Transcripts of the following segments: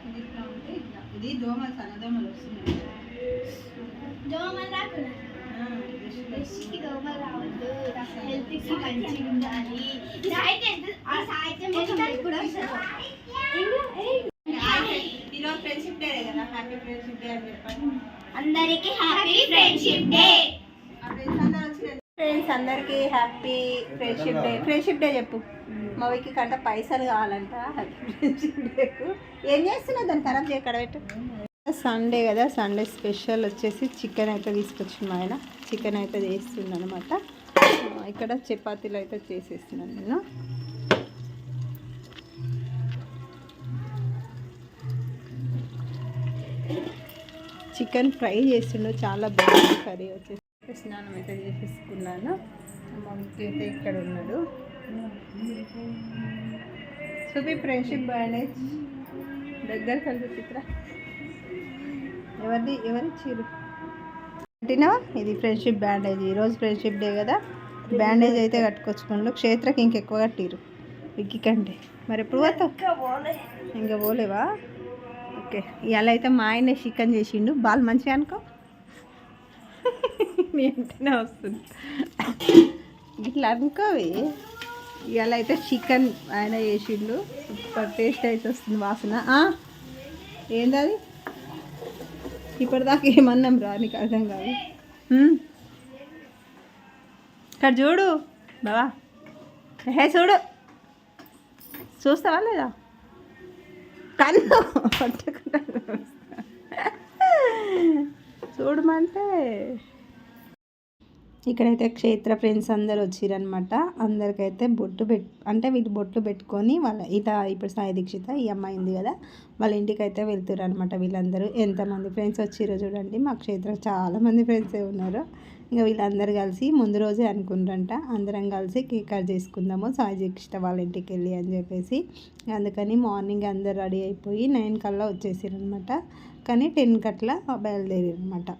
ఇది ఇట్లా ఉంటే ఇట్లా ఇది దోమలు సన్నదోమలు వస్తున్నాయి దోమలు రాకుండా ఆ, just like బ్రష్కి దోమలు రావద్దు హెల్త్కి మంచిగా ఉండాలి సాయితే ఆ సాయితే కూడా ఈరోజు ఫ్రెండ్షిప్ డే కదా హ్యాపీ ఫ్రెండ్షిప్ డే అని చెప్పండి అందరికి హ్యాపీ ఫ్రెండ్షిప్ డే ఆ ఫ్రెండ్స్ అందరూ వచ్చి ఫ్రెండ్స్ అందరికీ happy friendship day. Friendship day చెప్పు. మవికి కంట పైసలు కావాలంట. హ్యాపీ ఫ్రెండ్షిప్ డేకు ఏం చేస్తున్నావు దాన్ని ఖరాబ్ పెట్టు. సండే కదా సండే స్పెషల్ వచ్చేసి చికెన్ అయితే తీసుకొచ్చింది మా ఆయన. చికెన్ అయితే చేస్తుంది అనమాట ఇక్కడ చపాతీలు అయితే చేసేస్తున్నాను నేను. చికెన్ ఫ్రై చేస్తుండు చాలా బాగుంది కర్రీ వచ్చేసి. స్నానం అయితే చేసేసుకున్నాను. మమ్మీ అయితే ఇక్కడ ఉన్నాడు. చూపి ఫ్రెండ్షిప్ బ్యాండేజ్ దగ్గర కలిసి చిత్ర. ఎవరిది? ఎవరి చీరు. కట్టినా ఇది ఫ్రెండ్షిప్ బ్యాండేజ్. ఈరోజు ఫ్రెండ్షిప్ డే కదా. బ్యాండేజ్ అయితే కట్టుకొచ్చుకోండి. క్షేత్రకి ఇంకెక్కువ కట్టిరు. విక్కి కంటే మరి ఎప్పుడు పోతావు? ఇంకా పోలేవా? ఓకే. ఇవాళ అయితే మా ఆయనే చికెన్ చేసిండు. బాల్ మంచిగా అనుకో. నీ వెంటనే వస్తుంది. ఇట్లా అనుకోవి. ఇవాళ అయితే చికెన్ ఆయన చేసిండు. సూపర్ టేస్ట్ అయితే వస్తుంది వాసన? ఏందది? ఇప్పటిదాకా ఏమన్నాం రా నీకు అర్థం కాదు. ఇక్కడ చూడు. బావా. హే చూడు. చూస్తావా లేదా? కన్ను చూడమంటే ఇక్కడైతే క్షేత్ర ఫ్రెండ్స్ అందరు వచ్చిరనమాట అందరికైతే బొట్టు పెట్ అంటే వీళ్ళు బొట్లు పెట్టుకొని వాళ్ళ ఇత ఇప్పుడు సాయి దీక్షిత ఈ అమ్మాయి ఉంది కదా వాళ్ళ ఇంటికి అయితే వెళ్తారు అనమాట వీళ్ళందరూ. ఎంతమంది ఫ్రెండ్స్ వచ్చిరో చూడండి. మా క్షేత్ర చాలామంది ఫ్రెండ్సే ఉన్నారు. ఇంకా వీళ్ళందరూ కలిసి ముందు రోజే అనుకుంటారంట అందరం కలిసి కేక్ కట్ చేసుకుందాము సాయి దీక్షిత వాళ్ళ ఇంటికి వెళ్ళి అని చెప్పేసి. అందుకని మార్నింగ్ అందరు రెడీ అయిపోయి నైన్ కల్లా వచ్చేసారు అనమాట కానీ టెన్ కట్ల బయలుదేరారు అనమాట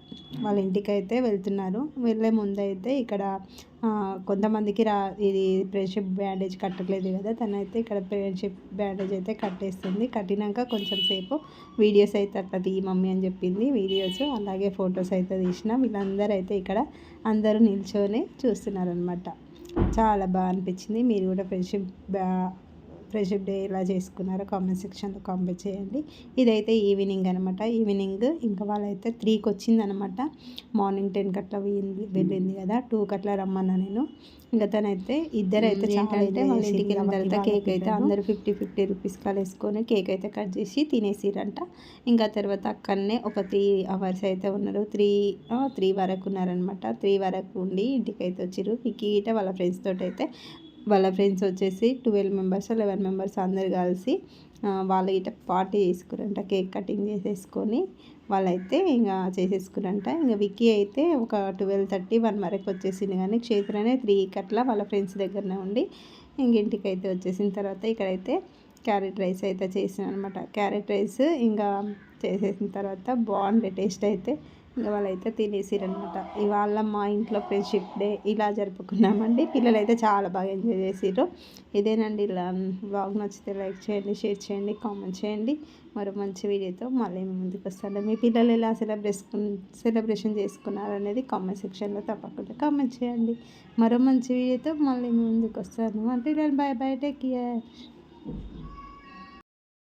వాళ్ళ ఇంటికి అయితే వెళ్తున్నారు. వెళ్ళే ముందు అయితే ఇక్కడ కొంతమందికి రా ఇది ఫ్రెండ్షిప్ బ్యాండేజ్ కట్టలేదు కదా తనైతే ఇక్కడ ఫ్రెండ్షిప్ బ్యాండేజ్ అయితే కట్టేస్తుంది. కట్టినాక కొంచెం సేపు వీడియోస్ అయితే అట్లా తీ మమ్మీ అని చెప్పింది. వీడియోస్ అలాగే ఫొటోస్ అయితే తీసిన. వీళ్ళందరూ అయితే ఇక్కడ అందరూ నిల్చొని చూస్తున్నారనమాట చాలా బాగా అనిపించింది. మీరు కూడా ఫ్రెండ్షిప్ బ్యా ఫ్రెండ్షిప్ డే ఎలా చేసుకున్నారో కామెంట్ సెక్షన్లో కామెంట్ చేయండి. ఇదైతే ఈవినింగ్ అనమాట ఈవినింగ్ ఇంకా వాళ్ళైతే త్రీకి వచ్చిందనమాట మార్నింగ్ టెన్ కట్ల వెళ్ళింది వెళ్ళింది కదా. టూ కట్ల రమ్మన్నా నేను. ఇంకా తనైతే ఇద్దరైతే చాలా అయితే వాళ్ళ ఇంటికి వెళ్ళిన తర్వాత కేక్ అయితే అందరూ ఫిఫ్టీ ఫిఫ్టీ రూపీస్ వేసుకొని కేక్ అయితే కట్ చేసి తినేసిరంట ఇంకా తర్వాత అక్కడనే ఒక త్రీ అవర్స్ అయితే ఉన్నారు. త్రీ త్రీ వరకు ఉన్నారనమాట త్రీ వరకు ఉండి ఇంటికి అయితే వచ్చిర్రు విక్కీ వాళ్ళ ఫ్రెండ్స్ తోటి అయితే వాళ్ళ ఫ్రెండ్స్ వచ్చేసి ట్వెల్వ్ మెంబర్స్ లెవెన్ మెంబర్స్ అందరు కలిసి వాళ్ళ ఇట పార్టీ చేసుకురంట కేక్ కటింగ్ చేసేసుకొని వాళ్ళైతే ఇంకా చేసేసుకురంట ఇంకా విక్కీ అయితే ఒక ట్వెల్వ్ థర్టీ వన్ వరకు వచ్చేసింది. కానీ క్షేత్రనే త్రీ కట్ల వాళ్ళ ఫ్రెండ్స్ దగ్గరనే ఉండి ఇంక ఇంటికి అయితే వచ్చేసిన తర్వాత ఇక్కడైతే క్యారెట్ రైస్ అయితే చేసిన అనమాట క్యారెట్ రైస్ ఇంకా చేసేసిన తర్వాత బాగుండే టేస్ట్ అయితే ఇంకా వాళ్ళైతే తినేసిరనమాట ఇవాళ మా ఇంట్లో ఫ్రెండ్షిప్ డే. ఇలా జరుపుకున్నామండి. పిల్లలు అయితే చాలా బాగా ఎంజాయ్ చేసిర్రు. ఇదేనండి. ఇలా బ్లాగ్ నచ్చితే లైక్ చేయండి షేర్ చేయండి కామెంట్ చేయండి. మరో మంచి వీడియోతో మళ్ళీ ముందుకు వస్తాను. మీ పిల్లలు ఎలా సెలబ్రేషన్ సెలబ్రేషన్ చేసుకున్నారు అనేది కామెంట్ సెక్షన్లో తప్పకుండా కామెంట్ చేయండి. మరో మంచి వీడియోతో మళ్ళీ ముందుకు వస్తాను. అంటే బాయ్ బాయ్ టేక్ కేర్